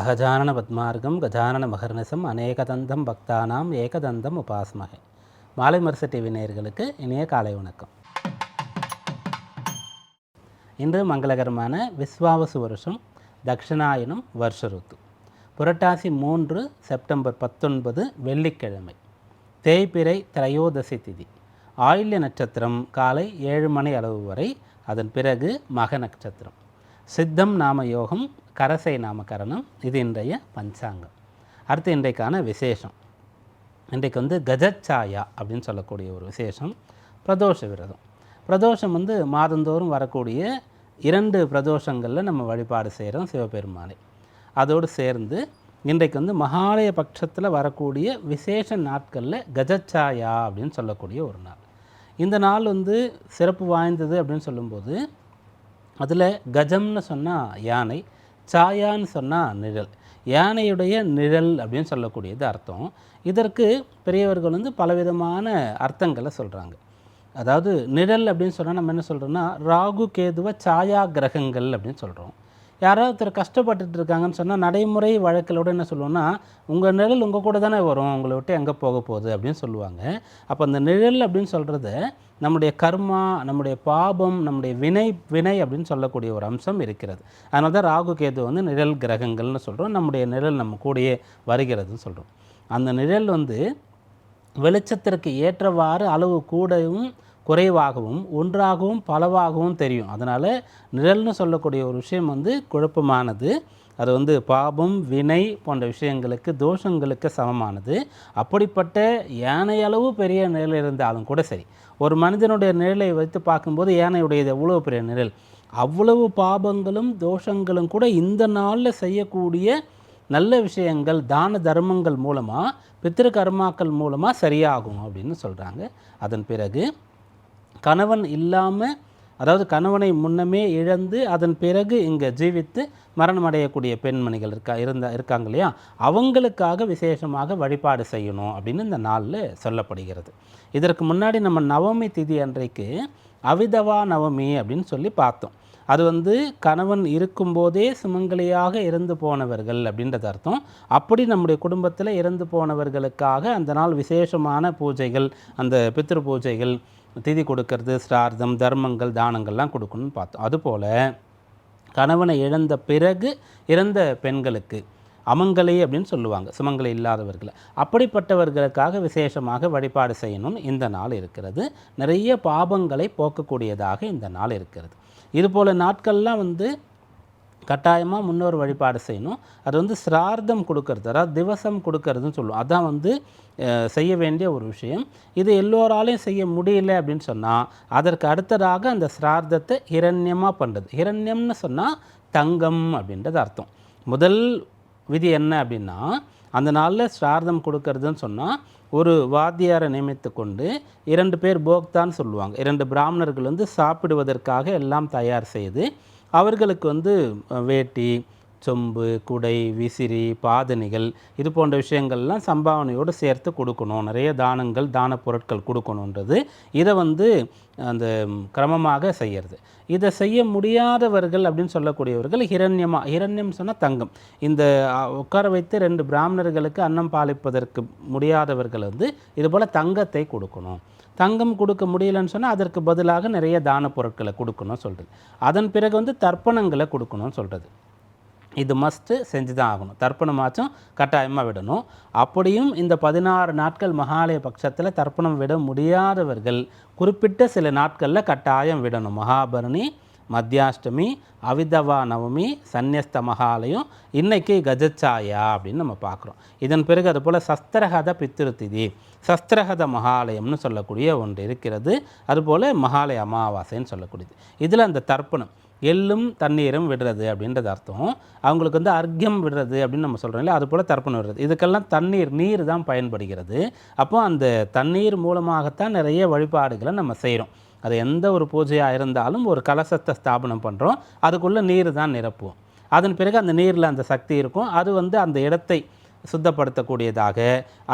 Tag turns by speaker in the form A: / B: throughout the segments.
A: அகஜானன பத்மார்க்கம் கஜானன மகர்நிசம் அநேகதந்தம் பக்தானாம் ஏகதந்தம் உபாஸ்மகை மாலை மரிச டிவி நேயர்களுக்கு இனிய காலை வணக்கம். இன்று மங்களகரமான விஸ்வாவசு வருஷம் தக்ஷிணாயனம் வருஷ ருத்து. புரட்டாசி மூன்று செப்டம்பர் பத்தொன்பது வெள்ளிக்கிழமை. தேய்பிறை திரையோதசி திதி. ஆயில்ய நட்சத்திரம் காலை ஏழு மணி அளவு வரை அதன் பிறகு மக நட்சத்திரம். சித்தம் நாம யோகம் கரசை நாமகரணம் இது இன்றைய பஞ்சாங்கம். அடுத்து இன்றைக்கான விசேஷம். இன்றைக்கு வந்து கஜச்சாயா அப்படின்னு சொல்லக்கூடிய ஒரு விசேஷம் பிரதோஷ விரதம். பிரதோஷம் வந்து மாதந்தோறும் வரக்கூடிய இரண்டு பிரதோஷங்களில் நம்ம வழிபாடு செய்கிறோம் சிவபெருமானை. அதோடு சேர்ந்து இன்றைக்கு வந்து மகாலய பட்சத்தில் வரக்கூடிய விசேஷ நாட்களில் கஜச்சாயா அப்படின்னு சொல்லக்கூடிய ஒரு நாள். இந்த நாள் வந்து சிறப்பு வாய்ந்தது அப்படின்னு சொல்லும்போது அதில் கஜம்னு சொன்னால் யானை சாயான்னு சொன்னால் நிழல். யானையுடைய நிழல் அப்படின்னு சொல்லக்கூடியது அர்த்தம். இதற்கு பெரியவர்கள் வந்து பலவிதமான அர்த்தங்களை சொல்கிறாங்க அதாவது நிழல் அப்படின்னு சொன்னால் நம்ம என்ன சொல்கிறோன்னா ராகு கேதுவ சாயா கிரகங்கள் அப்படின்னு சொல்கிறோம் யாராவது ஒருத்தர் கஷ்டப்பட்டுட்டு இருக்காங்கன்னு சொன்னால் நடைமுறை வழக்கிலோட என்ன சொல்லுவோம்னா உங்கள் நிழல் உங்கள் கூட தானே வரும் உங்களை விட்டு எங்கே போக போகுது? அப்படின்னு சொல்லுவாங்க. அப்போ அந்த நிழல் அப்படின்னு சொல்கிறத நம்முடைய கர்மா நம்முடைய பாபம் நம்முடைய வினை வினை அப்படின்னு சொல்லக்கூடிய ஒரு அம்சம் இருக்கிறது. அதனால தான் ராகு கேது வந்து நிழல் கிரகங்கள்னு சொல்கிறோம் நம்முடைய நிழல் நம்ம கூடயே வருகிறதுன்னு சொல்கிறோம் அந்த நிழல் வந்து வெளிச்சத்திற்கு ஏற்றவாறு அளவு கூடவும் குறைவாகவும் ஒன்றாகவும் பலவாகவும் தெரியும். அதனால் நிழல்னு சொல்லக்கூடிய ஒரு விஷயம் வந்து குழப்பமானது. அது வந்து பாபம் வினை போன்ற விஷயங்களுக்கு தோஷங்களுக்கு சமமானது. அப்படிப்பட்ட யானை அளவு பெரிய நிழல் இருந்தாலும் கூட சரி ஒரு மனிதனுடைய நிழலை வைத்து பார்க்கும்போது யானையுடையது எவ்வளோ பெரிய நிழல்? அவ்வளவு பாபங்களும் தோஷங்களும் கூட இந்த நாளில் செய்யக்கூடிய நல்ல விஷயங்கள் தான தர்மங்கள் மூலமாக பித்திரு கர்மாக்கள் மூலமாக சரியாகும் அப்படின்னு சொல்கிறாங்க அதன் பிறகு கணவன் இல்லாமல் அதாவது கணவனை முன்னமே இழந்து அதன் பிறகு இங்கே ஜீவித்து மரணம் அடையக்கூடிய பெண்மணிகள் இருக்கா இருந்த இருக்காங்க இல்லையா? அவங்களுக்காக விசேஷமாக வழிபாடு செய்யணும் அப்படின்னு இந்த நாளில் சொல்லப்படுகிறது. இதற்கு முன்னாடி நம்ம நவமி திதி அன்றைக்கு அவிதவா நவமி அப்படின்னு சொல்லி பார்த்தோம். அது வந்து கணவன் இருக்கும்போதே சுமங்கலியாக இறந்து போனவர்கள் அப்படின்றது அர்த்தம். அப்படி நம்முடைய குடும்பத்தில் இறந்து போனவர்களுக்காக அந்த நாள் விசேஷமான பூஜைகள் அந்த பித்ரு பூஜைகள் திதி கொடுக்கறது ஸ்ரார்த்தம் தர்மங்கள் தானங்கள்லாம் கொடுக்கணும்னு பார்த்தோம். அதுபோல் கணவனை இழந்த பிறகு இறந்த பெண்களுக்கு அமங்கலை அப்படின்னு சொல்லுவாங்க சுமங்கலை இல்லாதவர்களை. அப்படிப்பட்டவர்களுக்காக விசேஷமாக வழிபாடு செய்யணும். இந்த நாள் இருக்கிறது. நிறைய பாபங்களை போக்கக்கூடியதாக இந்த நாள் இருக்கிறது. இதுபோல் நாட்கள்லாம் வந்து கட்டாயமாக முன்னோர் வழிபாடு செய்யணும். அது வந்து சிரார்த்தம் கொடுக்கறது அதாவது திவசம் கொடுக்கறதுன்னு சொல்லுவோம். அதான் வந்து செய்ய வேண்டிய ஒரு விஷயம். இது எல்லோராலையும் செய்ய முடியல அப்படின்னு சொன்னால் அதற்கு அடுத்ததாக அந்த சிரார்த்தத்தை ஹிரண்யமாக பண்ணுறது ஹிரண்யம்னு சொன்னால் தங்கம் அப்படின்றது அர்த்தம். முதல் விதி என்ன அப்படின்னா அந்த நாளில் சிரார்த்தம் கொடுக்கறதுன்னு சொன்னால் ஒரு வாத்தியாரை நியமித்து கொண்டு இரண்டு பேர் போக்தான்னு சொல்லுவாங்க. இரண்டு பிராமணர்கள் வந்து சாப்பிடுவதற்காக எல்லாம் தயார் செய்து அவர்களுக்கு வந்து வேட்டி சொம்பு குடை விசிறி பாதணிகள் இது போன்ற விஷயங்கள்லாம் சம்பாவனையோடு சேர்த்து கொடுக்கணும். நிறைய தானங்கள் தான பொருட்கள் கொடுக்கணுன்றது. இதை வந்து அந்த கிரமமாக செய்கிறது இதை செய்ய முடியாதவர்கள் அப்படின்னு சொல்லக்கூடியவர்கள் ஹிரண்யமா ஹிரண்யம் சொன்னால் தங்கம். இந்த உட்கார வைத்து ரெண்டு பிராமணர்களுக்கு அன்னம் பாலிப்பதற்கு முடியாதவர்கள் வந்து இதுபோல் தங்கத்தை கொடுக்கணும். தங்கம் கொடுக்க முடியலன்னு சொன்னால் அதற்கு பதிலாக நிறைய தான பொருட்களை கொடுக்கணும்னு சொல்கிறது அதன் பிறகு வந்து தர்ப்பணங்களை கொடுக்கணும்னு சொல்கிறது இது மஸ்ட்டு செஞ்சு தான் ஆகணும். தர்ப்பணமாச்சும் கட்டாயமாக விடணும். அப்படியும் இந்த பதினாறு நாட்கள் மகாலய பட்சத்தில் தர்ப்பணம் விட முடியாதவர்கள் குறிப்பிட்ட சில நாட்களில் கட்டாயம் விடணும். மகாபரணி மத்தியாஷ்டமி அவிதவா நவமி சந்நியஸ்த மகாலயம் இன்னைக்கு கஜச்சாயா அப்படின்னு நம்ம பார்க்குறோம். இதன் பிறகு அதுபோல் சஸ்திரகத பித்திருத்திதி சஸ்திரகத மகாலயம்னு சொல்லக்கூடிய ஒன்று இருக்கிறது. அதுபோல் மகாலய அமாவாசைன்னு சொல்லக்கூடியது. இதில் அந்த தர்ப்பணம் எள்ளும் தண்ணீரும் விடுறது அப்படின்றது அர்த்தம். அவங்களுக்கு வந்து அர்க்கியம் விடுறது அப்படின்னு நம்ம சொல்கிறோம் இல்லையா? அது போல் தர்ப்பணம் விடுறது. இதுக்கெல்லாம் தண்ணீர் நீர் தான் பயன்படுகிறது. அப்போ அந்த தண்ணீர் மூலமாகத்தான் நிறைய வழிபாடுகளை நம்ம செய்கிறோம் அது எந்த ஒரு பூஜையாக இருந்தாலும் ஒரு கலசத்தை ஸ்தாபனம் பண்ணுறோம் அதுக்குள்ளே நீர் தான் நிரப்புவோம். அதன் பிறகு அந்த நீரில் அந்த சக்தி இருக்கும். அது வந்து அந்த இடத்தை சுத்தப்படுத்தக்கூடியதாக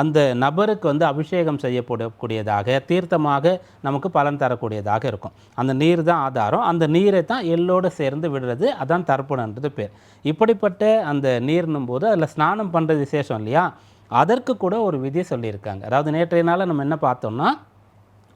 A: அந்த நபருக்கு வந்து அபிஷேகம் செய்யப்படக்கூடியதாக தீர்த்தமாக நமக்கு பலன் தரக்கூடியதாக இருக்கும். அந்த நீர் தான் ஆதாரம். அந்த நீரை தான் எல்லோடு சேர்ந்து விடுறது. அதான் தர்ப்பணன்றது பேர். இப்படிப்பட்ட அந்த நீர்னும் போது அதில் ஸ்நானம் பண்ணுறது விசேஷம் இல்லையா? அதற்கு கூட ஒரு விதி சொல்லியிருக்காங்க. அதாவது நேற்றைய நாளில் நம்ம என்ன பார்த்தோம்னா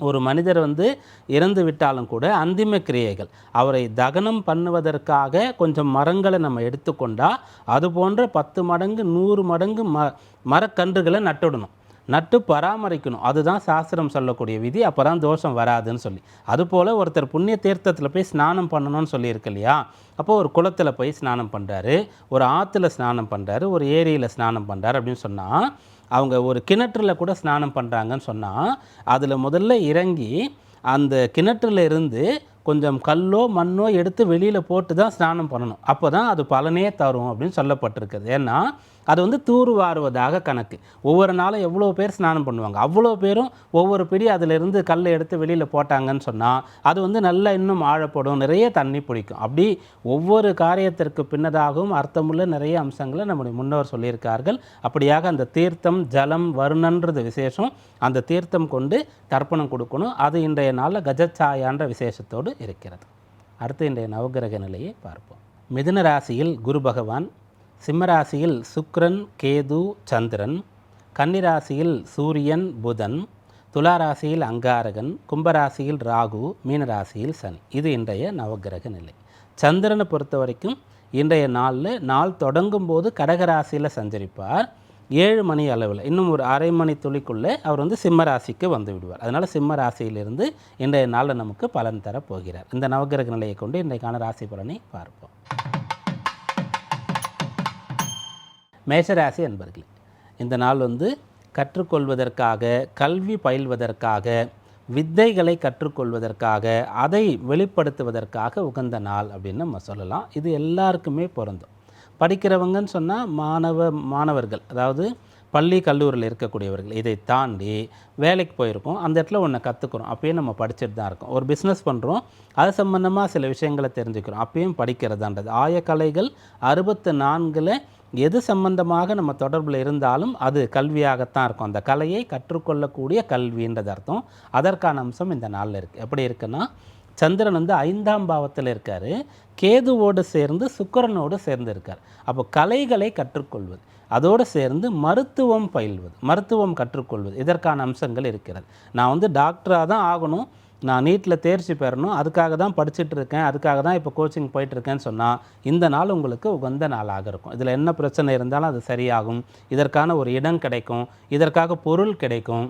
A: ஒரு மனிதர் வந்து இறந்து விட்டாலும் கூட அந்திம கிரியைகள் அவரை தகனம் பண்ணுவதற்காக கொஞ்சம் மரங்களை நம்ம எடுத்துக்கொண்டால் அது போன்ற பத்து மடங்கு நூறு மடங்கு ம மரக்கன்றுகளை நட்டுடணும். நட்டு பராமரிக்கணும். அதுதான் சாஸ்திரம் சொல்லக்கூடிய விதி. அப்போ தான் தோஷம் வராதுன்னு சொல்லி. அதுபோல் ஒருத்தர் புண்ணிய தீர்த்தத்தில் போய் ஸ்நானம் பண்ணணும்னு சொல்லியிருக்கு இல்லையா? அப்போது ஒரு குளத்தில் போய் ஸ்நானம் பண்ணுறாரு ஒரு ஆற்றுல ஸ்நானம் பண்ணுறாரு ஒரு ஏரியில் ஸ்நானம் பண்ணுறாரு அப்படின்னு சொன்னால் அவங்க ஒரு கிணற்றுல கூட ஸ்நானம் பண்ணுறாங்கன்னு சொன்னால் அதில் முதல்ல இறங்கி அந்த கிணற்றில் இருந்து கொஞ்சம் கல்லோ மண்ணோ எடுத்து வெளியில் போட்டு தான் ஸ்நானம் பண்ணணும். அப்போ தான் அது பலனே தரும் அப்படின்னு சொல்லப்பட்டிருக்குது. ஏன்னா அது வந்து தூர்வாருவதாக கணக்கு. ஒவ்வொரு நாளும் எவ்வளோ பேர் ஸ்நானம் பண்ணுவாங்க? அவ்வளோ பேரும் ஒவ்வொரு பிடி அதிலிருந்து கல்லை எடுத்து வெளியில் போட்டாங்கன்னு சொன்னால் அது வந்து நல்லா இன்னும் ஆழப்படும் நிறைய தண்ணி பிடிக்கும். அப்படி ஒவ்வொரு காரியத்திற்கு பின்னதாகவும் அர்த்தமுள்ள நிறைய அம்சங்களை நம்முடைய முன்னோர் சொல்லியிருக்கார்கள். அப்படியாக அந்த தீர்த்தம் ஜலம் வருணன்றது விசேஷம் அந்த தீர்த்தம் கொண்டு தர்ப்பணம் கொடுக்கணும். அது இன்றைய நாளில் கஜச்சாயான்ற விசேஷத்தோடு இருக்கிறது. அடுத்து இன்றைய நவகிரக நிலையை பார்ப்போம். மிதுன ராசியில் குரு பகவான் சிம்மராசியில் சுக்ரன் கேது சந்திரன் கன்னிராசியில் சூரியன் புதன் துளாராசியில் அங்காரகன் கும்பராசியில் ராகு மீனராசியில் சனி. இது இன்றைய நவகிரக நிலை. சந்திரனை பொறுத்த வரைக்கும் இன்றைய நாளில் நாள் தொடங்கும் போது கடகராசியில் சஞ்சரிப்பார். ஏழு மணி அளவில் இன்னும் ஒரு அரை மணி துளிக்குள்ளே அவர் வந்து சிம்ம ராசிக்கு வந்து விடுவார். அதனால் சிம்ம ராசியிலிருந்து இன்றைய நாளில் நமக்கு பலன் தர போகிறார். இந்த நவகிரக நிலையை கொண்டு இன்றைக்கான ராசி பலனை பார்ப்போம். மேஷராசி என்பர்களே இந்த நாள் வந்து கற்றுக்கொள்வதற்காக கல்வி பயில்வதற்காக வித்தைகளை கற்றுக்கொள்வதற்காக அதை வெளிப்படுத்துவதற்காக உகந்த நாள் அப்படின்னு நம்ம சொல்லலாம். இது எல்லாருக்குமே பொருந்தும். படிக்கிறவங்கன்னு சொன்னால் மாணவ மாணவர்கள். அதாவது பள்ளி கல்லூரியில் இருக்கக்கூடியவர்கள். இதை தாண்டி வேலைக்கு போயிருக்கோம். அந்த இடத்துல ஒன்று கற்றுக்குறோம் அப்பயும் நம்ம படிச்சுட்டு தான் இருக்கோம். ஒரு பிஸ்னஸ் பண்ணுறோம் அது சம்மந்தமாக சில விஷயங்களை தெரிஞ்சுக்கிறோம். அப்பயும் படிக்கிறதான்றது. ஆயக்கலைகள் அறுபத்து நான்கில் எது சம்பந்தமாக நம்ம தொடர்பில் இருந்தாலும் அது கல்வியாகத்தான் இருக்கும். அந்த கலையை கற்றுக்கொள்ளக்கூடிய கல்வின்றது அர்த்தம். அதற்கான அம்சம் இந்த நாளில் இருக்குது எப்படி இருக்குன்னா சந்திரன் வந்து ஐந்தாம் பாவத்தில் இருக்கார். கேதுவோடு சேர்ந்து சுக்கரனோடு சேர்ந்து இருக்கார் அப்போ கலைகளை கற்றுக்கொள்வது அதோடு சேர்ந்து மருத்துவம் பயில்வது மருத்துவம் கற்றுக்கொள்வது இதற்கான அம்சங்கள் இருக்கிறது. நான் வந்து டாக்டராக தான் ஆகணும். நான் நீட்டில் தேர்ச்சி பெறணும். அதுக்காக தான் படிச்சுட்டு இருக்கேன். அதுக்காக தான் இப்போ கோச்சிங் போயிட்டுருக்கேன்னு சொன்னால் இந்த நாள் உங்களுக்கு உகந்த நாளாக இருக்கும். இதில் என்ன பிரச்சனை இருந்தாலும் அது சரியாகும். இதற்கான ஒரு இடம் கிடைக்கும். இதற்காக பொருள் கிடைக்கும்.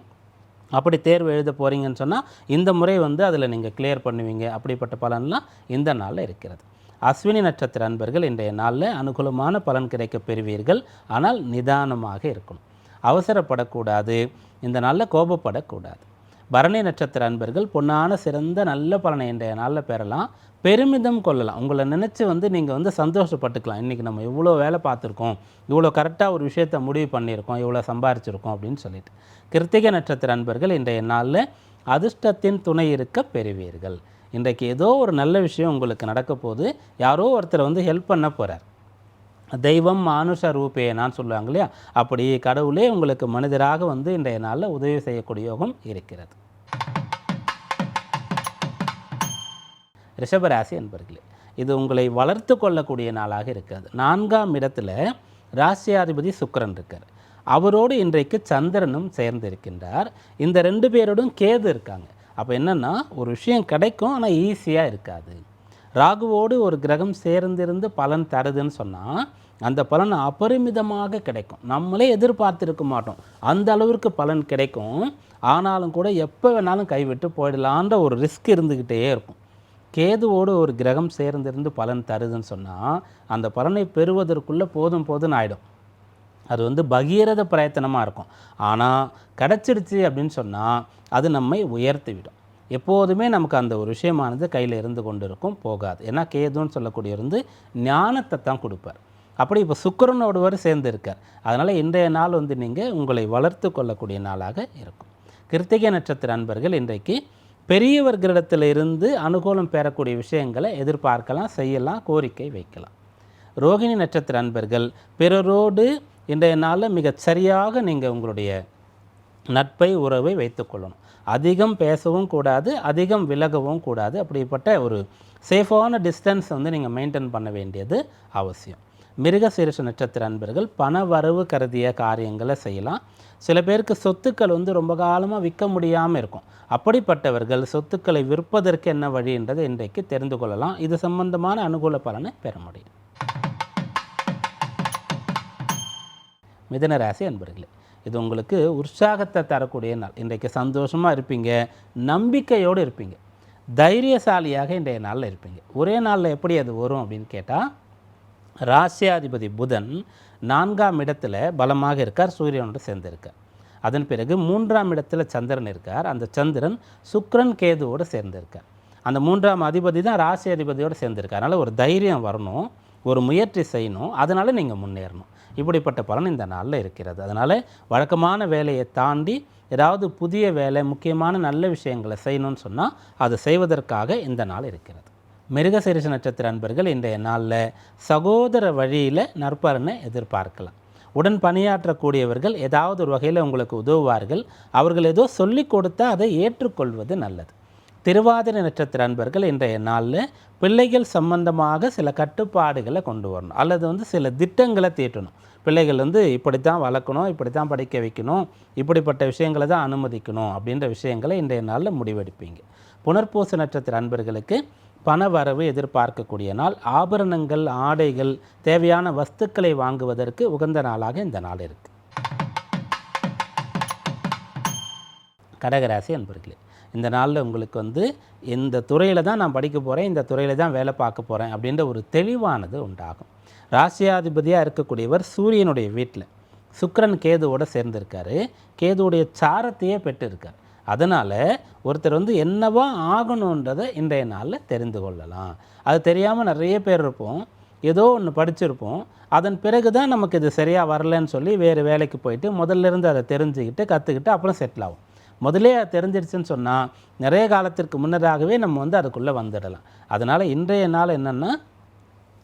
A: அப்படி தேர்வு எழுத போகிறீங்கன்னு சொன்னால் இந்த முறை வந்து அதில் நீங்கள் கிளியர் பண்ணுவீங்க. அப்படிப்பட்ட பலன்லாம் இந்த நாளில் இருக்கிறது. அஸ்வினி நட்சத்திர அன்பர்கள் இன்றைய நாளில் அனுகூலமான பலன் கிடைக்க பெறுவீர்கள். ஆனால் நிதானமாக இருக்கணும். அவசரப்படக்கூடாது. இந்த நாளில் கோபப்படக்கூடாது. பரணி நட்சத்திர அன்பர்கள் பொன்னான சிறந்த நல்ல பலனை இன்றைய நாளில் பெறலாம். பெருமிதம் கொள்ளலாம். உங்களை நினச்சி வந்து நீங்கள் வந்து சந்தோஷப்பட்டுக்கலாம். இன்றைக்கி நம்ம இவ்வளோ வேலை பார்த்துருக்கோம். இவ்வளோ கரெக்டாக ஒரு விஷயத்தை முடிவு பண்ணியிருக்கோம். இவ்வளோ சம்பாரிச்சிருக்கோம் அப்படின்னு சொல்லிட்டு. கிருத்திகை நட்சத்திர அன்பர்கள் இன்றைய நாளில் அதிர்ஷ்டத்தின் துணை இருக்க பெறுவீர்கள். இன்றைக்கு ஏதோ ஒரு நல்ல விஷயம் உங்களுக்கு நடக்க போது யாரோ ஒருத்தர் வந்து ஹெல்ப் பண்ண போகிறார் தெய்வம் மானுஷ ரூபேனான்னு சொல்லுவாங்க இல்லையா? அப்படி கடவுளே உங்களுக்கு மனிதராக வந்து இன்றைய நாளில் உதவி செய்யக்கூடிய யோகம் இருக்கிறது. ரிஷபராசி என்பர்களே இது உங்களை வளர்த்து கொள்ளக்கூடிய நாளாக இருக்காது. நான்காம் இடத்துல ராசியாதிபதி சுக்கரன் இருக்கார். அவரோடு இன்றைக்கு சந்திரனும் சேர்ந்திருக்கின்றார். இந்த ரெண்டு பேரோடும் கேது இருக்காங்க. அப்போ என்னென்னா ஒரு விஷயம் கிடைக்கும் ஆனால் ஈஸியாக இருக்காது. ராகுவோடு ஒரு கிரகம் சேர்ந்திருந்து பலன் தருதுன்னு சொன்னால் அந்த பலன் அபரிமிதமாக கிடைக்கும். நம்மளே எதிர்பார்த்துருக்க மாட்டோம். அந்த அளவிற்கு பலன் கிடைக்கும். ஆனாலும் கூட எப்போ வேணாலும் கைவிட்டு போயிடலான்ற ஒரு ரிஸ்க் இருந்துக்கிட்டே இருக்கும். கேதுவோடு ஒரு கிரகம் சேர்ந்திருந்து பலன் தருதுன்னு சொன்னால் அந்த பலனை பெறுவதற்குள்ளே போதும் போதும்னு ஆகிடும் அது வந்து பகீரத பிரயத்தனமாக இருக்கும். ஆனால் கிடச்சிடுச்சு அப்படின்னு சொன்னால் அது நம்மை உயர்த்தி விடும். எப்போதுமே நமக்கு அந்த ஒரு விஷயமானது கையில் இருந்து கொண்டு இருக்கும் போகாது. ஏன்னா கேதுன்னு சொல்லக்கூடிய வந்து ஞானத்தை தான் கொடுப்பார். அப்படி இப்போ சுக்கரனோடு வரை சேர்ந்து இருக்கார் அதனால் இன்றைய நாள் வந்து நீங்கள் உங்களை வளர்த்து கொள்ளக்கூடிய நாளாக இருக்கும். கிருத்திகை நட்சத்திர அன்பர்கள் இன்றைக்கு பெரியவர்களிடத்தில் இருந்து அனுகூலம் பெறக்கூடிய விஷயங்களை எதிர்பார்க்கலாம் செய்யலாம் கோரிக்கை வைக்கலாம். ரோகிணி நட்சத்திர அன்பர்கள் பிறரோடு இன்றைய நாளில் மிகச் சரியாக நீங்கள் உங்களுடைய நட்பை உறவை வைத்துக்கொள்ளணும் அதிகம் பேசவும் கூடாது அதிகம் விலகவும் கூடாது. அப்படிப்பட்ட ஒரு சேஃபான டிஸ்டன்ஸ் வந்து நீங்கள் மெயின்டைன் பண்ண வேண்டியது அவசியம். மிருகசீரிஷ நட்சத்திர அன்பர்கள் பண வரவு கருதிய காரியங்களை செய்யலாம். சில பேருக்கு சொத்துக்கள் வந்து ரொம்ப காலமாக விற்க முடியாமல் இருக்கும். அப்படிப்பட்டவர்கள் சொத்துக்களை விற்பதற்கு என்ன வழின்றதை இன்றைக்கு தெரிந்து கொள்ளலாம். இது சம்பந்தமான அனுகூல பலனை பெற முடியும். மிதனராசி அன்பர்களே இது உங்களுக்கு உற்சாகத்தை தரக்கூடிய நாள். இன்றைக்கு சந்தோஷமாக இருப்பீங்க நம்பிக்கையோடு இருப்பீங்க. தைரியசாலியாக இன்றைய நாளில் இருப்பீங்க. ஒரே நாளில் எப்படி அது வரும் அப்படின்னு கேட்டால் ராசியாதிபதி புதன் நான்காம் இடத்துல பலமாக இருக்கார் சூரியனோடு சேர்ந்திருக்கார். அதன் பிறகு மூன்றாம் இடத்துல சந்திரன் இருக்கார். அந்த சந்திரன் சுக்ரன் கேதுவோடு சேர்ந்திருக்கார். அந்த மூன்றாம் அதிபதி தான் ராசி அதிபதியோடு சேர்ந்திருக்கார். அதனால் ஒரு தைரியம் வரணும் ஒரு முயற்சி செய்யணும். அதனால் நீங்கள் முன்னேறணும். இப்படிப்பட்ட பலன் இந்த நாளில் இருக்கிறது. அதனால் வழக்கமான வேலையை தாண்டி ஏதாவது புதிய வேலை முக்கியமான நல்ல விஷயங்களை செய்யணும்னு சொன்னால் அது செய்வதற்காக இந்த நாள் இருக்கிறது. மிருகசீரிஷ நட்சத்திர அன்பர்கள் இன்றைய நாளில் சகோதர வழியில் நற்பலனை எதிர்பார்க்கலாம். உடன் பணியாற்றக்கூடியவர்கள் ஏதாவது ஒரு வகையில் உங்களுக்கு உதவுவார்கள். அவர்கள் ஏதோ சொல்லி கொடுத்தா அதை ஏற்றுக்கொள்வது நல்லது. திருவாதிரை நட்சத்திர அன்பர்கள் இன்றைய நாளில் பிள்ளைகள் சம்பந்தமாக சில கட்டுப்பாடுகளை கொண்டு வரணும். அல்லது வந்து சில திட்டங்களை தீட்டணும். பிள்ளைகள் வந்து இப்படி தான் வளர்க்கணும் இப்படி தான் படிக்க வைக்கணும் இப்படிப்பட்ட விஷயங்களை தான் அனுமதிக்கணும் அப்படின்ற விஷயங்களை இன்றைய நாளில் முடிவெடுப்பீங்க. புனர்பூச நட்சத்திர அன்பர்களுக்கு பண வரவு எதிர்பார்க்கக்கூடிய நாள். ஆபரணங்கள் ஆடைகள் தேவையான வஸ்துக்களை வாங்குவதற்கு உகந்த நாளாக இந்த நாள் இருக்குது கடகராசி அன்பர்களே இந்த நாளில் உங்களுக்கு வந்து இந்த துறையில் தான் நான் படிக்க போகிறேன் இந்த துறையில் தான் வேலை பார்க்க போகிறேன் அப்படின்ற ஒரு தெளிவானது உண்டாகும். ராசியாதிபதியாக இருக்கக்கூடியவர் சூரியனுடைய வீட்டில் சுக்கிரன் கேதுவோடு சேர்ந்திருக்காரு. கேதுவுடைய சாரத்தையே பெற்றிருக்கார். அதனால் ஒருத்தர் வந்து என்னவா ஆகணுன்றதை இன்றைய நாளில் தெரிந்து கொள்ளலாம். அது தெரியாமல் நிறைய பேர் இருப்போம். ஏதோ ஒன்று படிச்சிருப்போம். அதன் பிறகு தான் நமக்கு இது சரியாக வரலன்னு சொல்லி வேறு வேலைக்கு போயிட்டு முதல்ல இருந்து அதை தெரிஞ்சுக்கிட்டு கற்றுக்கிட்டு அப்புறம் செட்டில் ஆகும். முதலே அது தெரிஞ்சிருச்சுன்னு சொன்னால் நிறைய காலத்திற்கு முன்னதாகவே நம்ம வந்து அதுக்குள்ளே வந்துடலாம். அதனால் இன்றைய நாள் என்னென்னா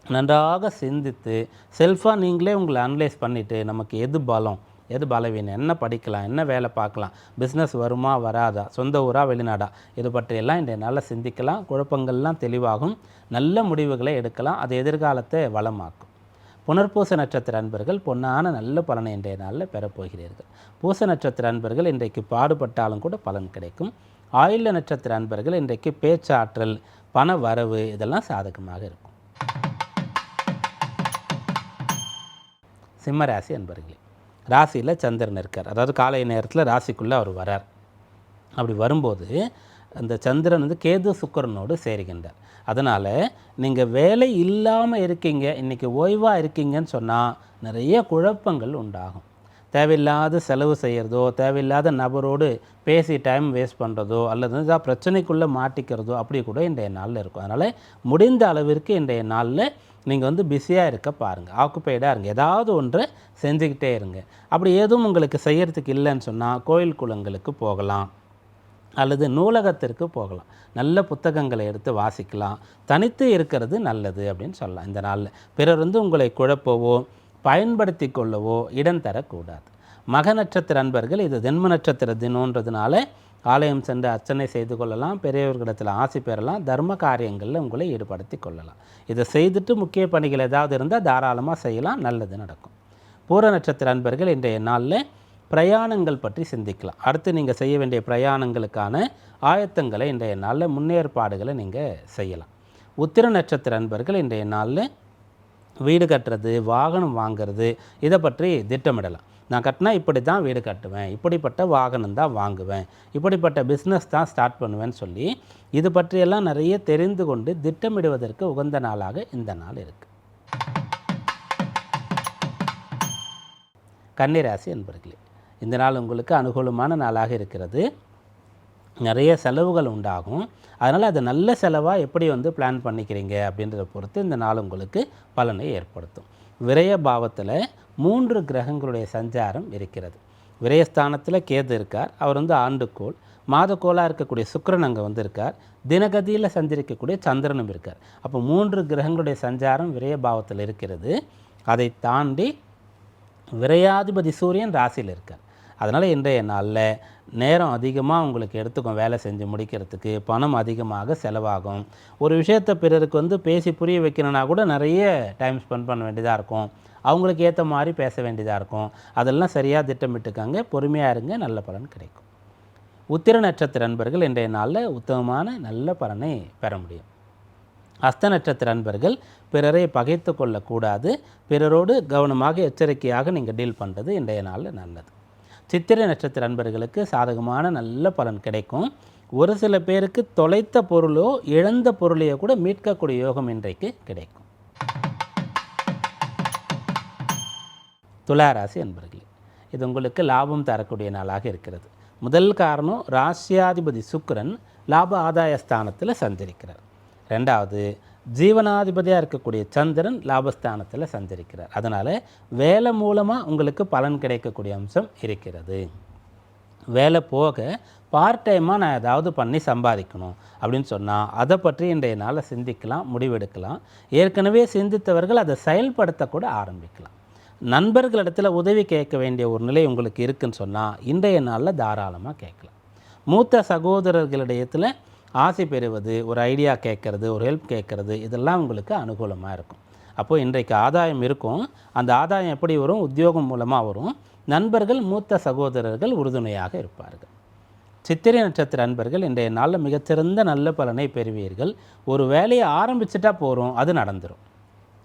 A: நன்றாக சிந்தித்து செல்ஃபாக நீங்களே உங்களை அனலைஸ் பண்ணிவிட்டு நமக்கு எது பலம் எது பலவீனம்? என்ன படிக்கலாம்? என்ன வேலை பார்க்கலாம்? பிஸ்னஸ் வருமா வராதா? சொந்த ஊரா வெளிநாடா? இது பற்றியெல்லாம் இன்றைய நாளில் சிந்திக்கலாம். குழப்பங்கள்லாம் தெளிவாகும். நல்ல முடிவுகளை எடுக்கலாம். அது எதிர்காலத்தை வளமாக்கும். புனர்பூச நட்சத்திர அன்பர்கள் பொன்னான நல்ல பலனை இன்றைய நாளில் பெறப்போகிறீர்கள் பூச நட்சத்திர அன்பர்கள் இன்றைக்கு பாடுபட்டாலும் கூட பலன் கிடைக்கும். ஆயுள நட்சத்திர அன்பர்கள் இன்றைக்கு பேச்சாற்றல் பண வரவு இதெல்லாம் சாதகமாக இருக்கும். சிம்மராசி அன்பர்களே ராசியில் சந்திரன் இருக்கார். அதாவது காலை நேரத்தில் ராசிக்குள்ளே அவர் வரார். அப்படி வரும்போது அந்த சந்திரன் வந்து கேது சுக்கரனோடு சேருகின்றார். அதனால் நீங்கள் வேலை இல்லாமல் இருக்கீங்க இன்றைக்கி ஓய்வாக இருக்கீங்கன்னு சொன்னால் நிறைய குழப்பங்கள் உண்டாகும். தேவையில்லாத செலவு செய்கிறதோ தேவையில்லாத நபரோடு பேசி டைம் வேஸ்ட் பண்ணுறதோ அல்லது ஏதாவது பிரச்சனைக்குள்ளே மாட்டிக்கிறதோ அப்படி கூட இன்றைய நாளில் இருக்கும். அதனால் முடிந்த அளவிற்கு இன்றைய நாளில் நீங்கள் வந்து பிஸியாக இருக்க பாருங்கள் ஆக்குப்பைடாக இருங்க. ஏதாவது ஒன்று செஞ்சுக்கிட்டே இருங்க. அப்படி எதுவும் உங்களுக்கு செய்கிறதுக்கு இல்லைன்னு சொன்னால் கோயில் குளங்களுக்கு போகலாம். அல்லது நூலகத்திற்கு போகலாம். நல்ல புத்தகங்களை எடுத்து வாசிக்கலாம். தனித்து இருக்கிறது நல்லது அப்படின்னு சொல்லலாம் இந்த நாளில். பிறர் வந்து உங்களை குழப்பவோ பயன்படுத்தி கொள்ளவோ இடம் தரக்கூடாது. மக நட்சத்திர அன்பர்கள் இது தென்ம நட்சத்திர தினன்றதுனால ஆலயம் சென்று அர்ச்சனை செய்து கொள்ளலாம் பெரியவர்களிடத்தில் ஆசி பெறலாம் தர்ம காரியங்களில் உங்களை ஈடுபடுத்தி கொள்ளலாம். இதை செய்துட்டு முக்கிய பணிகள் ஏதாவது இருந்தால் தாராளமாக செய்யலாம் நல்லது நடக்கும். பூர நட்சத்திர அன்பர்கள் இன்றைய நாளில் பிரயாணங்கள் பற்றி சிந்திக்கலாம். அடுத்து நீங்கள் செய்ய வேண்டிய பிரயாணங்களுக்கான ஆயத்தங்களை இன்றைய நாளில் முன்னேற்பாடுகளை நீங்கள் செய்யலாம். உத்திர நட்சத்திர அன்பர்கள் இன்றைய நாளில் வீடு கட்டுறது வாகனம் வாங்குறது இதை பற்றி திட்டமிடலாம். நான் கட்டினா இப்படி தான் வீடு கட்டுவேன் இப்படிப்பட்ட வாகனம் தான் வாங்குவேன் இப்படிப்பட்ட பிஸ்னஸ் தான் ஸ்டார்ட் பண்ணுவேன்னு சொல்லி இது பற்றியெல்லாம் நிறைய தெரிந்து கொண்டு திட்டமிடுவதற்கு உகந்த நாளாக இந்த நாள் இருக்குது கன்னிராசி என்பர்களே இந்த நாள் உங்களுக்கு அனுகூலமான நாளாக இருக்கிறது. நிறைய செலவுகள் உண்டாகும். அதனால் அது நல்ல செலவாக எப்படி வந்து பிளான் பண்ணிக்கிறீங்க அப்படின்றத பொறுத்து இந்த நாள் உங்களுக்கு பலனை ஏற்படுத்தும். விரய பாவத்தில் மூன்று கிரகங்களுடைய சஞ்சாரம் இருக்கிறது. விரயஸ்தானத்தில் கேது இருக்கார் அவர் வந்து ஆண்டுக்கோள் மாதக்கோளாக இருக்கக்கூடிய சுக்கரன் அங்கே வந்திருக்கார் தினகதியில் சஞ்சரிக்கக்கூடிய சந்திரனும் இருக்கார். அப்போ மூன்று கிரகங்களுடைய சஞ்சாரம் விரயபாவத்தில் இருக்கிறது. அதை தாண்டி விரையாதிபதி சூரியன் ராசியில் இருக்கார். அதனால் இன்றைய நாளில் நேரம் அதிகமாக உங்களுக்கு எடுத்துக்கும் வேலை செஞ்சு முடிக்கிறதுக்கு பணம் அதிகமாக செலவாகும். ஒரு விஷயத்தை பிறருக்கு வந்து பேசி புரிய வைக்கணும்னா கூட நிறைய டைம் ஸ்பெண்ட் பண்ண வேண்டியதாக இருக்கும். அவங்களுக்கு ஏற்ற மாதிரி பேச வேண்டியதாக இருக்கும். அதெல்லாம் சரியாக திட்டமிட்டுக்காங்க. பொறுமையாக இருங்க. நல்ல பலன் கிடைக்கும். உத்திர நட்சத்திர அன்பர்கள் இன்றைய நாளில் உத்தமமான நல்ல பலனை பெற முடியும். அஸ்த நட்சத்திர அன்பர்கள் பிறரை பகைத்து கொள்ளக்கூடாது. பிறரோடு கவனமாக எச்சரிக்கையாக நீங்கள் டீல் பண்ணுறது இன்றைய நாளில் நல்லது. சித்திரை நட்சத்திர அன்பர்களுக்கு சாதகமான நல்ல பலன் கிடைக்கும். ஒரு சில பேருக்கு தொலைத்த பொருளோ இழந்த பொருளையோ கூட மீட்கக்கூடிய யோகம் இன்றைக்கு கிடைக்கும். துளாராசி அன்பர்களே இது உங்களுக்கு லாபம் தரக்கூடிய நாளாக இருக்கிறது. முதல் காரணம் ராசியாதிபதி சுக்கிரன் லாப ஆதாய ஸ்தானத்தில் சஞ்சரிக்கிறார். ரெண்டாவது ஜீவனாதிபதியாக இருக்கக்கூடிய சந்திரன் லாபஸ்தானத்தில் சஞ்சரிக்கிறார். அதனால் வேலை மூலமாக உங்களுக்கு பலன் கிடைக்கக்கூடிய அம்சம் இருக்கிறது. வேலை போக பார்ட் டைமாக நான் ஏதாவது பண்ணி சம்பாதிக்கணும் அப்படின்னு சொன்னால் அதை பற்றி இன்றைய நாளில் சிந்திக்கலாம் முடிவெடுக்கலாம். ஏற்கனவே சிந்தித்தவர்கள் அதை செயல்படுத்தக்கூட ஆரம்பிக்கலாம். நண்பர்களிடத்தில் உதவி கேட்க வேண்டிய ஒரு நிலை உங்களுக்கு இருக்குன்னு சொன்னால் இன்றைய நாளில் தாராளமாக கேட்கலாம். மூத்த சகோதரர்களிடத்தில் ஆசை பெறுவது ஒரு ஐடியா கேட்கறது ஒரு ஹெல்ப் கேட்கறது இதெல்லாம் உங்களுக்கு அனுகூலமாக இருக்கும். அப்போது இன்றைக்கு ஆதாயம் இருக்கும். அந்த ஆதாயம் எப்படி வரும்? உத்தியோகம் மூலமாக வரும். நண்பர்கள் மூத்த சகோதரர்கள் உறுதுணையாக இருப்பார்கள். சித்திரை நட்சத்திர அன்பர்கள் இன்றைய நாளில் மிகச்சிறந்த நல்ல பலனை பெறுவீர்கள். ஒரு வேலையை ஆரம்பிச்சிட்டா போகிறோம் அது நடந்துடும்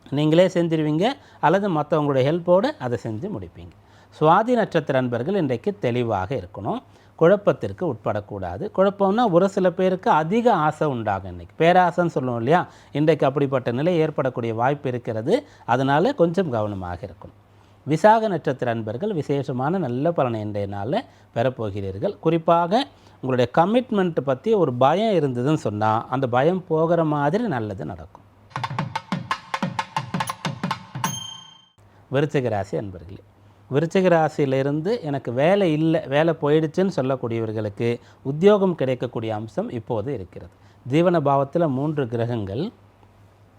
A: நீங்களே செஞ்சிருவீங்க அல்லது மற்றவங்களுடைய ஹெல்ப்போடு அதை செஞ்சு முடிப்பீங்க. சுவாதி நட்சத்திர அன்பர்கள் இன்றைக்கு தெளிவாக இருக்கணும். குழப்பத்திற்கு உட்படக்கூடாது. குழப்பம்னா ஒரு சில பேருக்கு அதிக ஆசை உண்டாகும் இன்றைக்கி பேராசைன்னு சொல்லுவோம் இல்லையா? இன்றைக்கு அப்படிப்பட்ட நிலை ஏற்படக்கூடிய வாய்ப்பு இருக்கிறது. அதனால் கொஞ்சம் கவனமாக இருக்கணும். விசாக நட்சத்திர அன்பர்கள் விசேஷமான நல்ல பலனை இன்றைய நாளில் பெறப்போகிறீர்கள். குறிப்பாக உங்களுடைய கமிட்மெண்ட் பற்றி ஒரு பயம் இருந்ததுன்னு சொன்னால் அந்த பயம் போகிற மாதிரி நல்லது நடக்கும். விருச்சிக ராசி அன்பர்களே விருச்சிக ராசியிலிருந்து எனக்கு வேலை இல்லை வேலை போயிடுச்சுன்னு சொல்லக்கூடியவர்களுக்கு உத்தியோகம் கிடைக்கக்கூடிய அம்சம் இப்போது இருக்கிறது. ஜீவன பாவத்தில் மூன்று கிரகங்கள்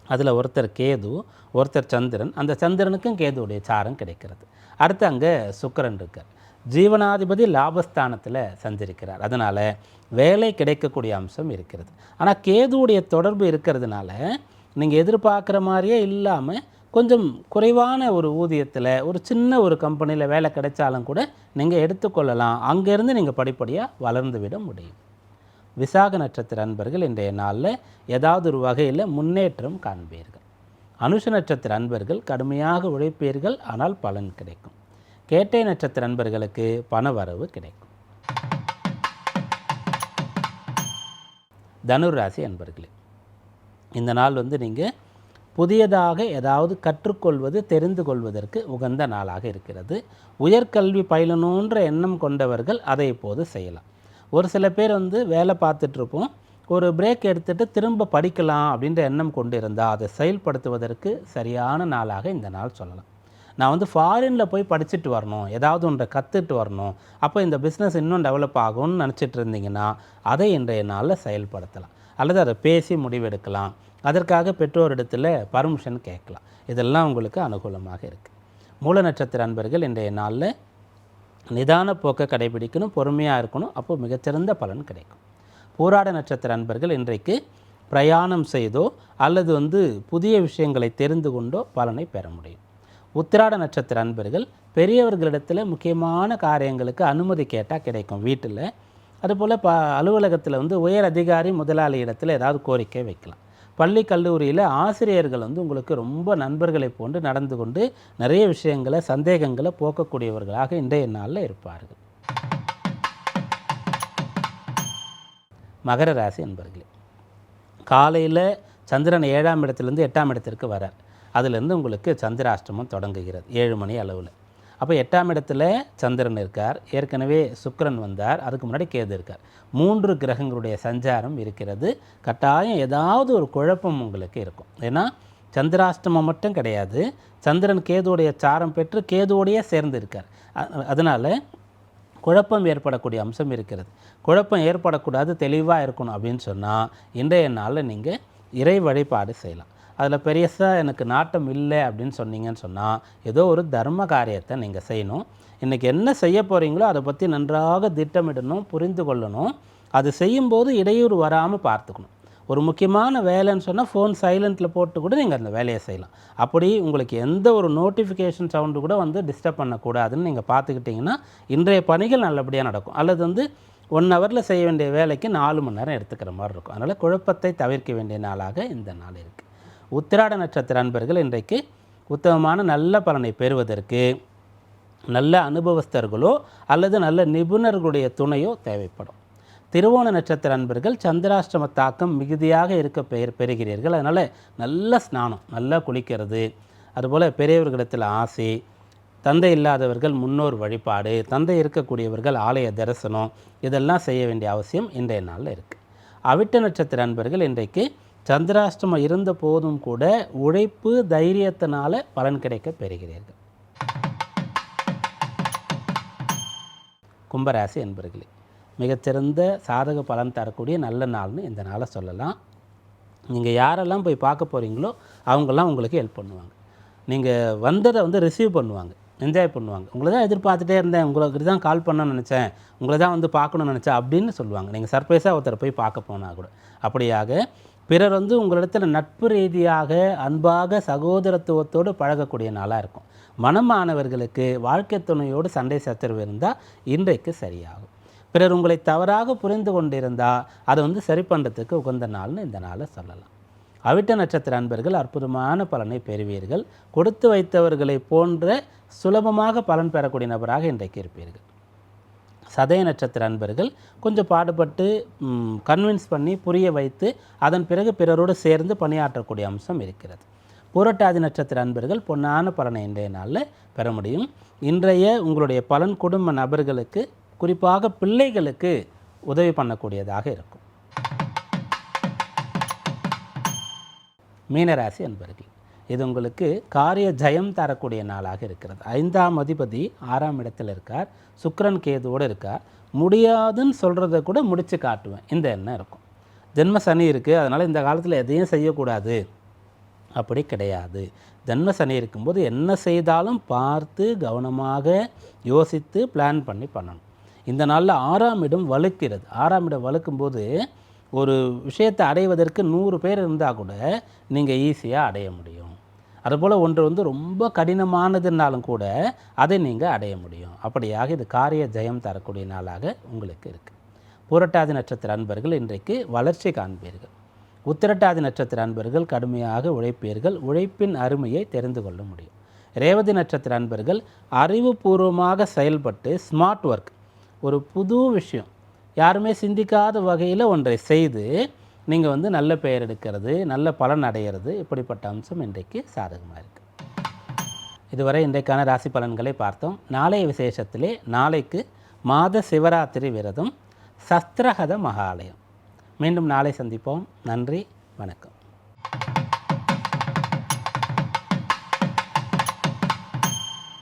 A: அதில் ஒருத்தர் கேது ஒருத்தர் சந்திரன் அந்த சந்திரனுக்கும் கேதுவுடைய சாரம் கிடைக்கிறது. அடுத்து அங்கே சுக்கரன் இருக்கார். ஜீவனாதிபதி லாபஸ்தானத்தில் சஞ்சரிக்கிறார். அதனால் வேலை கிடைக்கக்கூடிய அம்சம் இருக்கிறது. ஆனால் கேதுவுடைய தொடர்பு இருக்கிறதுனால நீங்கள் எதிர்பார்க்குற மாதிரியே இல்லாமல் கொஞ்சம் குறைவான ஒரு ஊதியத்தில் ஒரு சின்ன ஒரு கம்பெனியில் வேலை கிடைச்சாலும் கூட நீங்கள் எடுத்துக்கொள்ளலாம். அங்கேருந்து நீங்கள் படிப்படியாக வளர்ந்து விட முடியும். விசாக நட்சத்திர அன்பர்கள் இன்றைய நாளில் ஏதாவது ஒரு வகையில் முன்னேற்றம் காண்பீர்கள். அனுஷ நட்சத்திர அன்பர்கள் கடுமையாக உழைப்பீர்கள் ஆனால் பலன் கிடைக்கும். கேட்டை நட்சத்திர அன்பர்களுக்கு பண வரவு கிடைக்கும். தனுராசி அன்பர்களே இந்த நாள் வந்து நீங்கள் புதியதாக ஏதாவது கற்றுக்கொள்வது தெரிந்து கொள்வதற்கு உகந்த நாளாக இருக்கிறது. உயர்கல்வி பயிலணுன்ற எண்ணம் கொண்டவர்கள் அதை இப்போது செய்யலாம். ஒரு சில பேர் வந்து வேலை பார்த்துட்ருப்போம். ஒரு பிரேக் எடுத்துகிட்டு திரும்ப படிக்கலாம் அப்படின்ற எண்ணம் கொண்டு இருந்தால் அதை செயல்படுத்துவதற்கு சரியான நாளாக இந்த நாள் சொல்லலாம். நான் வந்து ஃபாரினில் போய் படிச்சுட்டு வரணும் ஏதாவது ஒன்றை கற்றுட்டு வரணும். அப்போ இந்த பிஸ்னஸ் இன்னும் டெவலப் ஆகும்னு நினச்சிட்டு இருந்தீங்கன்னா அதை இன்றைய நாளில் செயல்படுத்தலாம். அல்லது அதை பேசி முடிவெடுக்கலாம். அதற்காக பெற்றோரிடத்தில் பர்மிஷன் கேட்கலாம். இதெல்லாம் உங்களுக்கு அனுகூலமாக இருக்குது மூல நட்சத்திர அன்பர்கள் இன்றைய நாளில் நிதான போக்கை கடைபிடிக்கணும் பொறுமையாக இருக்கணும். அப்போது மிகச்சிறந்த பலன் கிடைக்கும். போராட நட்சத்திர அன்பர்கள் இன்றைக்கு பிரயாணம் செய்தோ அல்லது வந்து புதிய விஷயங்களை தெரிந்து கொண்டோ பலனை பெற முடியும். உத்திராட நட்சத்திர அன்பர்கள் பெரியவர்களிடத்தில் முக்கியமான காரியங்களுக்கு அனுமதி கேட்டால் கிடைக்கும் வீட்டில். அதுபோல் ப அலுவலகத்தில் வந்து உயர் அதிகாரி முதலாளி இடத்துல ஏதாவது கோரிக்கை வைக்கலாம். பள்ளி கல்லூரியில் ஆசிரியர்கள் வந்து உங்களுக்கு ரொம்ப நண்பர்களை போன்று நடந்து கொண்டு நிறைய விஷயங்களை சந்தேகங்களை போக்கக்கூடியவர்களாக இன்றைய நாளில் இருப்பார்கள். மகர ராசி நண்பர்களே காலையில் சந்திரன் ஏழாம் இடத்துலேருந்து எட்டாம் இடத்திற்கு வரார். அதிலிருந்து உங்களுக்கு சந்திராஷ்டமம் தொடங்குகிறது ஏழு மணி அளவில். அப்போ எட்டாம் இடத்துல சந்திரன் இருக்கார். ஏற்கனவே சுக்கரன் வந்தார். அதுக்கு முன்னாடி கேது இருக்கார். மூன்று கிரகங்களுடைய சஞ்சாரம் இருக்கிறது. கட்டாயம் ஏதாவது ஒரு குழப்பம் உங்களுக்கு இருக்கும். ஏன்னா சந்திராஷ்டமம் மட்டும் கிடையாது. சந்திரன் கேதுவுடைய சாரம் பெற்று கேதுவோடையே சேர்ந்து இருக்கார். அதனால் குழப்பம் ஏற்படக்கூடிய அம்சம் இருக்கிறது. குழப்பம் ஏற்படக்கூடாது தெளிவாக இருக்கணும் அப்படின்னு சொன்னால் இன்றைய நாளில் நீங்கள் இறை வழிபாடு செய்யலாம். அதில் பெரியசாக எனக்கு நாட்டம் இல்லை அப்படின்னு சொன்னீங்கன்னு சொன்னால் ஏதோ ஒரு தர்ம காரியத்தை நீங்கள் செய்யணும். இன்றைக்கி என்ன செய்ய போகிறீங்களோ அதை பற்றி நன்றாக திட்டமிடணும் புரிந்து கொள்ளணும். அது செய்யும்போது இடையூறு வராமல் பார்த்துக்கணும். ஒரு முக்கியமான வேலைன்னு சொன்னால் ஃபோன் சைலண்ட்டில் போட்டு கூட நீங்கள் அந்த வேலையை செய்யலாம். அப்படி உங்களுக்கு எந்த ஒரு நோட்டிஃபிகேஷன் சவுண்டு கூட வந்து டிஸ்டர்ப் பண்ணக்கூடாதுன்னு நீங்கள் பார்த்துக்கிட்டிங்கன்னா இன்றைய பணிகள் நல்லபடியாக நடக்கும். அல்லது வந்து ஒன் ஹவரில் செய்ய வேண்டிய வேலைக்கு நாலு மணி நேரம் எடுத்துக்கிற மாதிரி இருக்கும். அதனால் குழப்பத்தை தவிர்க்க வேண்டிய நாளாக இந்த நாள் இருக்குது உத்திராட நட்சத்திர அன்பர்கள் இன்றைக்கு உத்தமமான நல்ல பலனை பெறுவதற்கு நல்ல அனுபவஸ்தர்களோ அல்லது நல்ல நிபுணர்களுடைய துணையோ தேவைப்படும். திருவோண நட்சத்திர அன்பர்கள் சந்திராஷ்டம தாக்கம் மிகுதியாக இருக்க பெயர் பெறுகிறீர்கள். அதனால் நல்ல ஸ்நானம் நல்லா குளிக்கிறது. அதுபோல் பெரியவர்களிடத்தில் ஆசை தந்தை இல்லாதவர்கள் முன்னோர் வழிபாடு தந்தை இருக்கக்கூடியவர்கள் ஆலய தரிசனம் இதெல்லாம் செய்ய வேண்டிய அவசியம் இன்றைய நாளில் இருக்குது அவிட்ட நட்சத்திர அன்பர்கள் இன்றைக்கு சந்திராஷ்டமம் இருந்த போதும் கூட உழைப்பு தைரியத்தினால பலன் கிடைக்க பெறுகிறீர்கள். கும்பராசி என்பர்களே மிகச்சிறந்த சாதக பலன் தரக்கூடிய நல்ல நாள்னு இந்த நாளை சொல்லலாம். நீங்கள் யாரெல்லாம் போய் பார்க்க போகிறீங்களோ அவங்கெல்லாம் உங்களுக்கு ஹெல்ப் பண்ணுவாங்க. நீங்கள் வந்ததை வந்து ரிசீவ் பண்ணுவாங்க என்ஜாய் பண்ணுவாங்க. உங்களை தான் எதிர்பார்த்துட்டே இருந்தேன் உங்களுக்கு தான் கால் பண்ணணும்னு நினச்சேன் உங்களை தான் வந்து பார்க்கணும்னு நினச்சேன் அப்படின்னு சொல்லுவாங்க. நீங்கள் சர்ப்ரைஸாக ஒருத்தரை போய் பார்க்க போனால் கூட. அப்படியாக பிறர் வந்து உங்களிடத்தில் நட்பு ரீதியாக அன்பாக சகோதரத்துவத்தோடு பழகக்கூடிய நாளாக இருக்கும். மனமானவர்களுக்கு வாழ்க்கை துணையோடு சண்டை சச்சரவு இருந்தால் இன்றைக்கு சரியாகும். பிறர் உங்களை தவறாக புரிந்து கொண்டிருந்தால் அதை வந்து சரி பண்ணுறதுக்கு உகந்த நாள்னு இந்த நாளை சொல்லலாம். அவிட்ட நட்சத்திர அன்பர்கள் அற்புதமான பலனை பெறுவீர்கள். கொடுத்து வைத்தவர்களை போன்ற சுலபமாக பலன் பெறக்கூடிய நபராக இன்றைக்கு இருப்பீர்கள். சதய நட்சத்திர அன்பர்கள் கொஞ்சம் பாடுபட்டு கன்வின்ஸ் பண்ணி புரிய வைத்து அதன் பிறகு பிறரோடு சேர்ந்து பணியாற்றக்கூடிய அம்சம் இருக்கிறது. புரட்டாதி நட்சத்திர அன்பர்கள் பொன்னான பலனை இன்றைய நாளில் பெற முடியும். இன்றைய உங்களுடைய பலன் குடும்ப நபர்களுக்கு குறிப்பாக பிள்ளைகளுக்கு உதவி பண்ணக்கூடியதாக இருக்கும். மீனராசி அன்பர்கள் இது உங்களுக்கு காரிய ஜெயம் தரக்கூடிய நாளாக இருக்கிறது. ஐந்தாம் அதிபதி ஆறாம் இடத்தில் இருக்கார். சுக்கரன் கேதுவோடு இருக்கார். முடியாதுன்னு சொல்கிறத கூட முடித்து காட்டுவேன். இந்த எண்ணம் இருக்கும். ஜென்ம சனி இருக்குது அதனால் இந்த காலத்தில் எதையும் செய்யக்கூடாது. அப்படி கிடையாது. ஜென்ம சனி இருக்கும்போது என்ன செய்தாலும் பார்த்து கவனமாக யோசித்து பிளான் பண்ணி பண்ணணும். இந்த நாளில் ஆறாம் இடம் வலுக்கிறது. ஆறாம் இடம் வலுக்கும்போது ஒரு விஷயத்தை அடைவதற்கு நூறு பேர் இருந்தால் கூட நீங்கள் ஈஸியாக அடைய முடியும். அதுபோல் ஒன்று வந்து ரொம்ப கடினமானதுனாலும் கூட அதை நீங்கள் அடைய முடியும். அப்படியாக இது காரிய ஜெயம் தரக்கூடிய நாளாக உங்களுக்கு இருக்குது புரட்டாதி நட்சத்திர அன்பர்கள் இன்றைக்கு வளர்ச்சி காண்பீர்கள். உத்திரட்டாதி நட்சத்திர அன்பர்கள் கடுமையாக உழைப்பீர்கள். உழைப்பின் அருமையை தெரிந்து கொள்ள முடியும். ரேவதி நட்சத்திர அன்பர்கள் அறிவுபூர்வமாக செயல்பட்டு ஸ்மார்ட் ஒர்க் ஒரு புது விஷயம். யாருமே சிந்திக்காத வகையில் ஒன்றை செய்து நீங்கள் வந்து நல்ல பெயர் எடுக்கிறது நல்ல பலன் அடைகிறது இப்படிப்பட்ட அம்சம் இன்றைக்கு சாதகமாக இருக்குது இதுவரை இன்றைக்கான ராசி பலன்களை பார்த்தோம். நாளைய விசேஷத்திலே நாளைக்கு மாத சிவராத்திரி விரதம் சஸ்திரகத மகாலயம். மீண்டும் நாளை சந்திப்போம். நன்றி வணக்கம்.